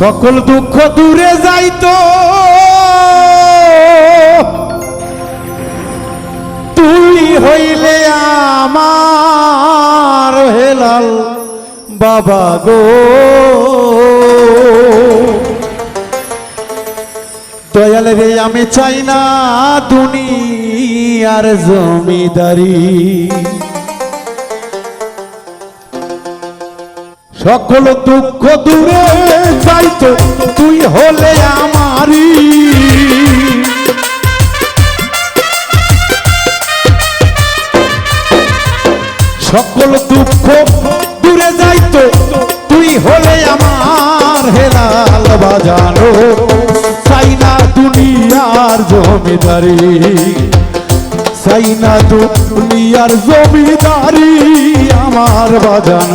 সকল দুঃখ দূরে যাইতো। তুই হইলে আমার হেলাল বাবা গো। দয়াল রে, আমি চাই না দুনিয়ার জমিদারি। সকল দুঃখ দূরে যাইতো তুই হলে আমারি সকল দুঃখ দূরে যাইতো তুই হলে আমার হেলাল বাজানো। চাই না দুনিয়ার জমিদারি, চাই না দুনিয়ার জমিদারি আমার বাজান।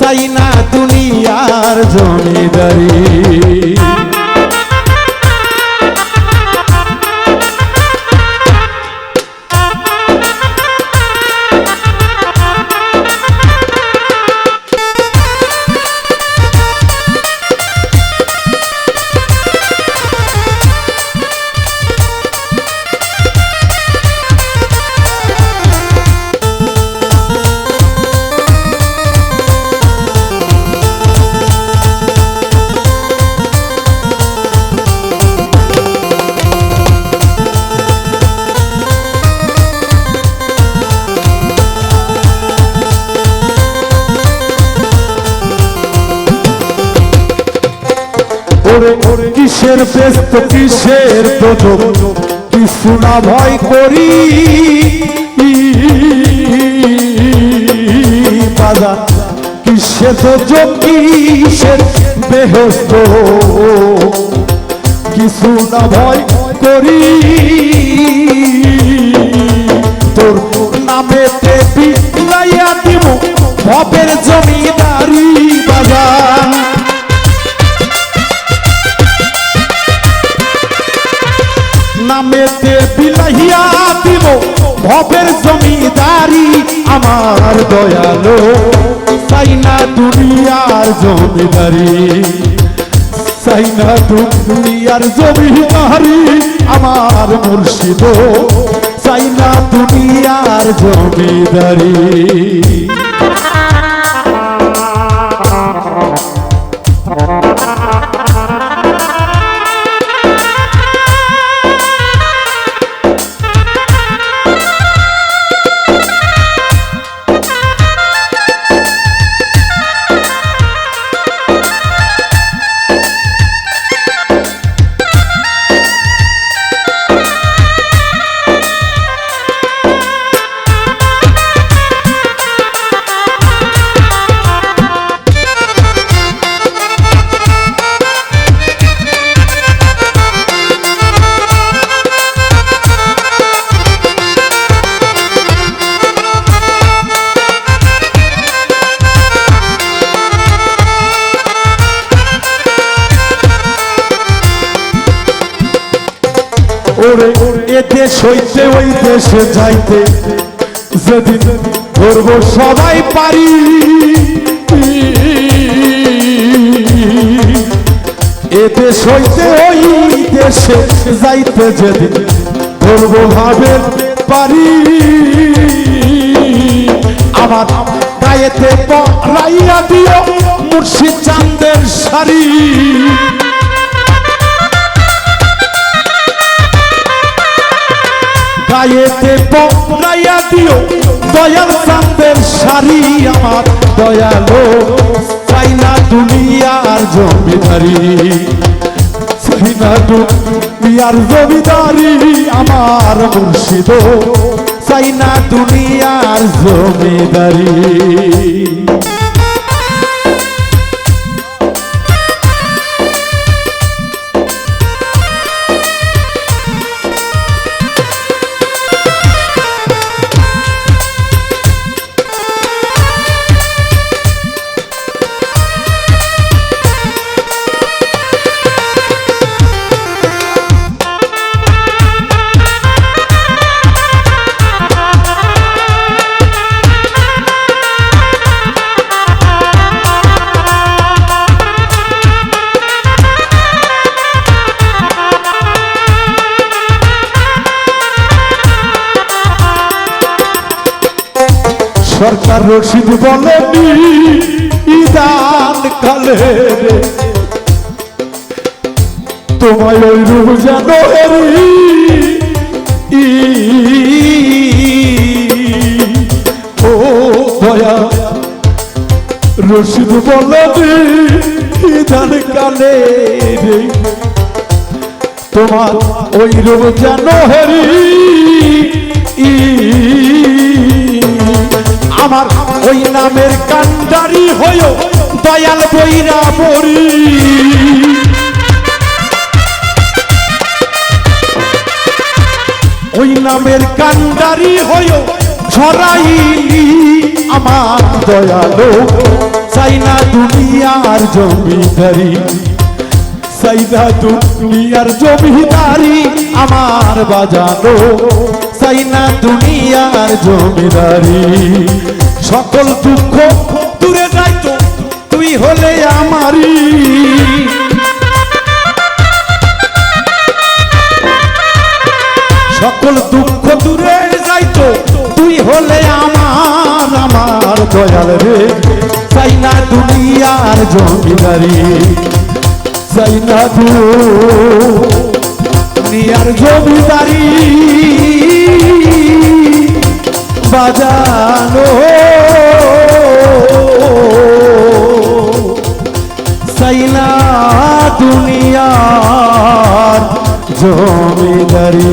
চাই না দুনিয়ার জমিদারি। ওরে কিসের ব্যস্ত, কিসের প্রযোগ কিছু না ভয় করি। বাজা। কিসের প্রযোগ কিসের বেহস্ত কিছু না ভয় করি। তোর নামে দেবী লাইয়া দিব ভবের জমিদারি আমার দয়ালো, চাই না দুনিয়ার জমিদারি। চাই না দুনিয়ার জমিদারি আমার মুর্শিদ। চাই না দুনিয়ার জমিদারি। ওরে এ দেশ হইতে ওই দেশে যাইতে। যেদিন ধরব সবাই পারি। এ দেশ হইতে ওই দেশে যাইতে যেদিন ধরব ভাবে পারি। আমার গায়েতে পরাইয়া দিও মুর্শিদ চান্দের শাড়ি। গায়েতে পরাইয়া দিও। দয়াল চান্দের শাড়ি আমার, দয়ালো। চাই না দুনিয়ার জমিদারি, চাই না দুনিয়ার জমিদারি আমার মুর্শিদ। চাই না দুনিয়ার জমিদারি। সরকার রশিদ বলেনি ইদান কালে তোমায় ওই রূপ জানো ও দয়া। রশিদ বলেনি ইদান কালে তোমার ওই রূপ জানো হেরি ই আমার ওই নামের কান্ডারি হয়েও দয়াল বইরা বরি ওই নামের কান্ডারি হয়েও ছড়াইলি আমার দয়ালো। চাই না দুনিয়ার জমিদারি সাইদা দুনিয়ার জমিদারি আমার বাজানো। চাই না দুনিয়ার জমিদারি। সকল দুঃখ দূরে যাইতো তুই হলে আমারই। সকল দুঃখ দূরে যাইতো তুই হলে আমার আমার দয়াল রে। চাই না দুনিয়ার জমিদারি, চাই না দুনিয়ার জমিদারি। বাজানো সাইনা দুনিয়া জমিদারি।